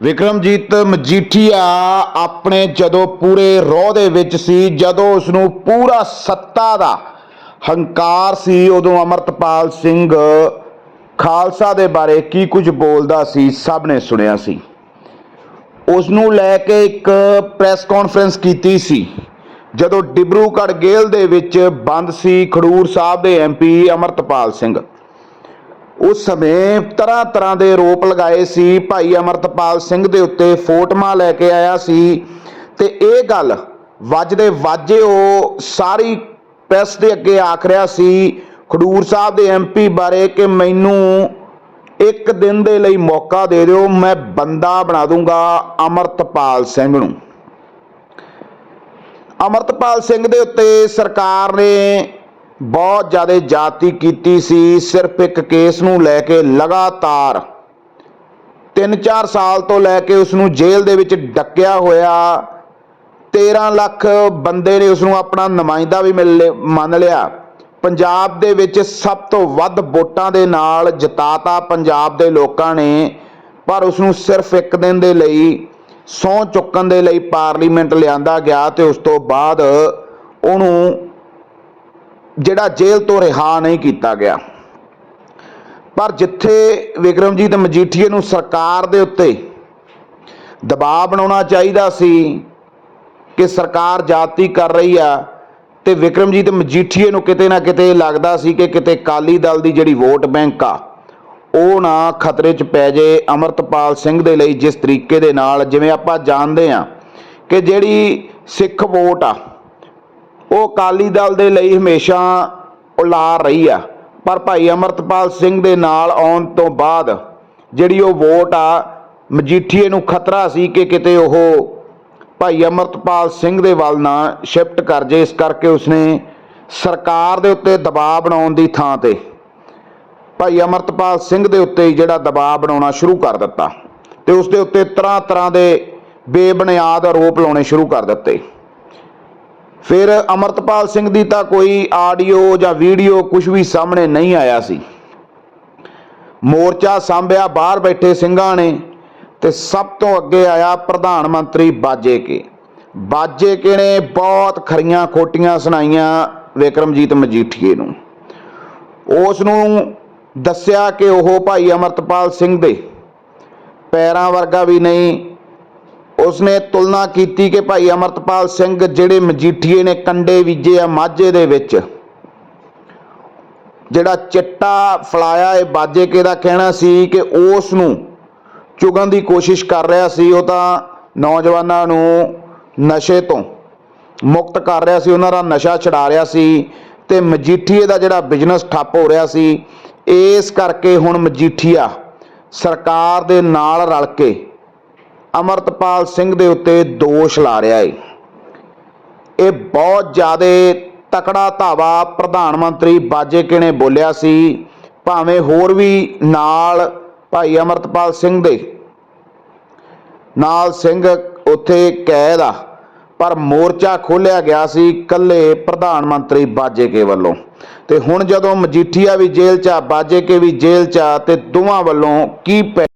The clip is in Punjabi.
ਵਿਕਰਮਜੀਤ ਮਜੀਠੀਆ ਆਪਣੇ ਜਦੋਂ ਪੂਰੇ ਰੋਹ ਦੇ ਵਿੱਚ ਸੀ, ਜਦੋਂ ਉਸ ਨੂੰ ਪੂਰਾ ਸੱਤਾ ਦਾ ਹੰਕਾਰ ਸੀ, ਉਦੋਂ ਅਮਰਤਪਾਲ ਸਿੰਘ ਖਾਲਸਾ ਦੇ ਬਾਰੇ ਕੀ ਕੁਝ ਬੋਲਦਾ ਸੀ, ਸਭ ਨੇ ਸੁਣਿਆ ਸੀ। ਉਸ ਨੂੰ ਲੈ ਕੇ ਇੱਕ ਪ੍ਰੈਸ ਕਾਨਫਰੰਸ ਕੀਤੀ ਸੀ, ਜਦੋਂ ਡਿਬਰੂਗੜ੍ਹ ਗੇਲ ਦੇ ਵਿੱਚ ਬੰਦ ਸੀ ਖਡੂਰ ਸਾਹਿਬ ਦੇ ਐਮਪੀ ਅਮਰਤਪਾਲ ਸਿੰਘ। ਉਸ ਸਮੇਂ ਤਰ੍ਹਾਂ ਤਰ੍ਹਾਂ ਦੇ ਆਰੋਪ ਲਗਾਏ ਸੀ। ਭਾਈ ਅਮਰਤਪਾਲ ਸਿੰਘ ਦੇ ਉੱਤੇ ਫੋਟੋਆਂ ਲੈ ਕੇ ਆਇਆ ਸੀ ਤੇ ਇਹ ਗੱਲ ਵੱਜਦੇ ਵਾਜੇ ਉਹ ਸਾਰੀ ਪ੍ਰੈਸ ਦੇ ਅੱਗੇ ਆਖ ਰਿਹਾ ਸੀ, ਖਡੂਰ ਸਾਹਿਬ ਦੇ ਐਮਪੀ ਬਾਰੇ ਕਿ ਮੈਨੂੰ ਇੱਕ ਦਿਨ ਦੇ ਲਈ ਮੌਕਾ ਦੇ ਦਿਓ, ਮੈਂ ਬੰਦਾ ਬਣਾ ਦੂੰਗਾ ਅਮਰਤਪਾਲ ਸਿੰਘ ਨੂੰ। ਅਮਰਤਪਾਲ ਸਿੰਘ ਦੇ ਉੱਤੇ ਸਰਕਾਰ ਨੇ ਬਹੁਤ ਜ਼ਿਆਦਾ ਜਾਤੀ ਕੀਤੀ ਸੀ, ਸਿਰਫ ਇੱਕ ਕੇਸ ਨੂੰ ਲੈ ਕੇ ਲਗਾਤਾਰ। 3-4 ਸਾਲ ਤੋਂ ਲੈ ਕੇ ਉਸ ਨੂੰ ਜੇਲ੍ਹ ਦੇ ਵਿੱਚ ਡੱਕਿਆ ਹੋਇਆ 13 ਲੱਖ ਬੰਦੇ ਨੇ ਉਸ ਨੂੰ ਆਪਣਾ ਨੁਮਾਇੰਦਾ ਵੀ ਮਿਲ ਲਿ- ਮੰਨ ਲਿਆ। ਪੰਜਾਬ ਦੇ ਵਿੱਚ ਸਭ ਤੋਂ ਵੱਧ ਵੋਟਾਂ ਦੇ ਨਾਲ ਜਿਤਾਤਾ ਪੰਜਾਬ ਦੇ ਲੋਕਾਂ ਨੇ, ਪਰ ਉਸ ਨੂੰ ਸਿਰਫ ਇੱਕ ਦਿਨ ਦੇ ਲਈ ਸਹੁੰ ਚੁੱਕਣ ਦੇ ਲਈ ਪਾਰਲੀਮੈਂਟ ਲਿਆਂਦਾ ਗਿਆ ਤੇ ਉਸ ਤੋਂ ਬਾਅਦ ਉਹਨੂੰ ਜਿਹੜਾ ਜੇਲ੍ਹ ਤੋਂ ਰਿਹਾ ਨਹੀਂ ਕੀਤਾ ਗਿਆ। ਪਰ ਜਿੱਥੇ ਵਿਕਰਮਜੀਤ ਮਜੀਠੀਏ ਨੂੰ ਸਰਕਾਰ ਦੇ ਉੱਤੇ ਦਬਾਅ ਬਣਾਉਣਾ ਚਾਹੀਦਾ ਸੀ ਕਿ ਸਰਕਾਰ ਜਾਤੀ ਕਰ ਰਹੀ ਆ, ਤੇ ਵਿਕਰਮਜੀਤ ਮਜੀਠੀਏ ਨੂੰ ਕਿਤੇ ਨਾ ਕਿਤੇ ਲੱਗਦਾ ਸੀ ਕਿ ਕਿਤੇ ਕਾਲੀ ਦਲ ਦੀ ਜਿਹੜੀ ਵੋਟ ਬੈਂਕ ਆ, ਉਹ ਨਾ ਖਤਰੇ 'ਚ ਪੈ ਜੇ ਅਮਰਤਪਾਲ ਸਿੰਘ ਦੇ ਲਈ ਜਿਸ ਤਰੀਕੇ ਦੇ ਨਾਲ, ਜਿਵੇਂ ਆਪਾਂ ਜਾਣਦੇ ਆ ਕਿ ਜਿਹੜੀ ਸਿੱਖ ਵੋਟ ਆ ਉਹ ਅਕਾਲੀ ਦਲ ਦੇ ਲਈ ਹਮੇਸ਼ਾ ਉਲਾਰ ਰਹੀ ਆ। ਪਰ ਭਾਈ ਅਮਰਤਪਾਲ ਸਿੰਘ ਦੇ ਨਾਲ ਆਉਣ ਤੋਂ ਬਾਅਦ ਜਿਹੜੀ ਉਹ ਵੋਟ ਆ, ਮਜੀਠੀਏ ਨੂੰ ਖਤਰਾ ਸੀ ਕਿ ਕਿਤੇ ਉਹ ਭਾਈ ਅਮਰਤਪਾਲ ਸਿੰਘ ਦੇ ਵੱਲ ਨਾ ਸ਼ਿਫਟ ਕਰ ਜੇ। ਇਸ ਕਰਕੇ ਉਸਨੇ ਸਰਕਾਰ ਦੇ ਉੱਤੇ ਦਬਾਅ ਬਣਾਉਣ ਦੀ ਥਾਂ ਤੇ ਭਾਈ ਅਮਰਤਪਾਲ ਸਿੰਘ ਦੇ ਉੱਤੇ ਜਿਹੜਾ ਦਬਾਅ ਬਣਾਉਣਾ ਸ਼ੁਰੂ ਕਰ ਦਿੱਤਾ ਤੇ ਉਸ ਦੇ ਉੱਤੇ ਤਰ੍ਹਾਂ ਤਰ੍ਹਾਂ ਦੇ ਬੇਬੁਨਿਆਦ ਆਰੋਪ ਲਾਉਣੇ ਸ਼ੁਰੂ ਕਰ ਦਿੱਤੇ। ਫਿਰ ਅਮਰਤਪਾਲ ਸਿੰਘ ਦੀ ਤਾਂ ਕੋਈ ਆਡੀਓ ਜਾਂ ਵੀਡੀਓ ਕੁਝ ਵੀ ਸਾਹਮਣੇ ਨਹੀਂ ਆਇਆ ਸੀ। ਮੋਰਚਾ ਸਾਂਭਿਆ, ਬਾਹਰ ਬੈਠੇ ਸਿੰਘਾਂ ਨੇ ਤੇ ਸਭ ਤੋਂ ਅੱਗੇ ਆਇਆ ਪ੍ਰਧਾਨ ਮੰਤਰੀ ਬਾਜੇ ਕੇ। ਬਾਜੇ ਕੇ ਨੇ ਬਹੁਤ ਖਰੀਆਂ ਖੋਟੀਆਂ ਸੁਣਾਈਆਂ ਵਿਕਰਮਜੀਤ ਮਜੀਠੀਏ ਨੂੰ। ਉਸ ਨੂੰ ਦੱਸਿਆ ਕਿ ਉਹ ਭਾਈ ਅਮਰਤਪਾਲ ਸਿੰਘ ਦੇ ਪੈਰਾਂ ਵਰਗਾ ਵੀ ਨਹੀਂ ਉਸਨੇ ਤੁਲਨਾ ਕੀਤੀ ਕਿ ਭਾਈ ਅਮਰਤਪਾਲ ਸਿੰਘ ਜਿਹੜੇ ਮਜੀਠੀਏ ਨੇ, ਕੰਡੇ ਬੀਜੇ ਆ ਮਾਝੇ ਦੇ ਵਿੱਚ। ਜਿਹੜਾ ਚਿੱਟਾ ਫਲਾਇਆ ਇਹ ਬਾਜੇ ਕੇ ਦਾ ਕਹਿਣਾ ਸੀ ਕਿ ਉਸ ਨੂੰ ਚੁਗਣ ਦੀ ਕੋਸ਼ਿਸ਼ ਕਰ ਰਿਹਾ ਸੀ, ਉਹ ਤਾਂ ਨੌਜਵਾਨਾਂ ਨੂੰ ਨਸ਼ੇ ਤੋਂ ਮੁਕਤ ਕਰ ਰਿਹਾ ਸੀ, ਉਹਨਾਂ ਦਾ ਨਸ਼ਾ ਛਡਾ ਰਿਹਾ ਸੀ ਤੇ ਮਜੀਠੀਏ ਦਾ ਜਿਹੜਾ ਬਿਜ਼ਨਸ ਠੱਪ ਹੋ ਰਿਹਾ ਸੀ, ਇਸ ਕਰਕੇ ਹੁਣ ਮਜੀਠੀਆ ਸਰਕਾਰ ਦੇ ਨਾਲ ਰਲ ਕੇ ਅਮਰਤਪਾਲ ਸਿੰਘ ਦੇ ਉੱਤੇ ਦੋਸ਼ ਲਾ ਰਿਹਾ ਏ। ਇਹ ਬਹੁਤ ਜ਼ਿਆਦਾ ਤਕੜਾ ਧਾਵਾ ਪ੍ਰਧਾਨ ਮੰਤਰੀ ਬਾਜੇਕੇ ਨੇ ਬੋਲਿਆ ਸੀ, ਭਾਵੇਂ ਹੋਰ ਵੀ ਨਾਲ ਭਾਈ ਅਮਰਤਪਾਲ ਸਿੰਘ ਦੇ। ਨਾਲ ਸਿੰਘ ਉੱਥੇ ਕੈਦ ਆ, ਪਰ ਮੋਰਚਾ ਖੋਲਿਆ ਗਿਆ ਸੀ ਕੱਲੇ ਪ੍ਰਧਾਨ ਮੰਤਰੀ ਬਾਜੇਕੇ ਵੱਲੋਂ। ਤੇ ਹੁਣ ਜਦੋਂ ਮਜੀਠੀਆ ਵੀ ਜੇਲ੍ਹ 'ਚ ਆ ਬਾਜੇਕੇ ਵੀ ਜੇਲ੍ਹ 'ਚ ਆ, ਤੇ ਦੋਵਾਂ ਵੱਲੋਂ ਕੀ ਪੈ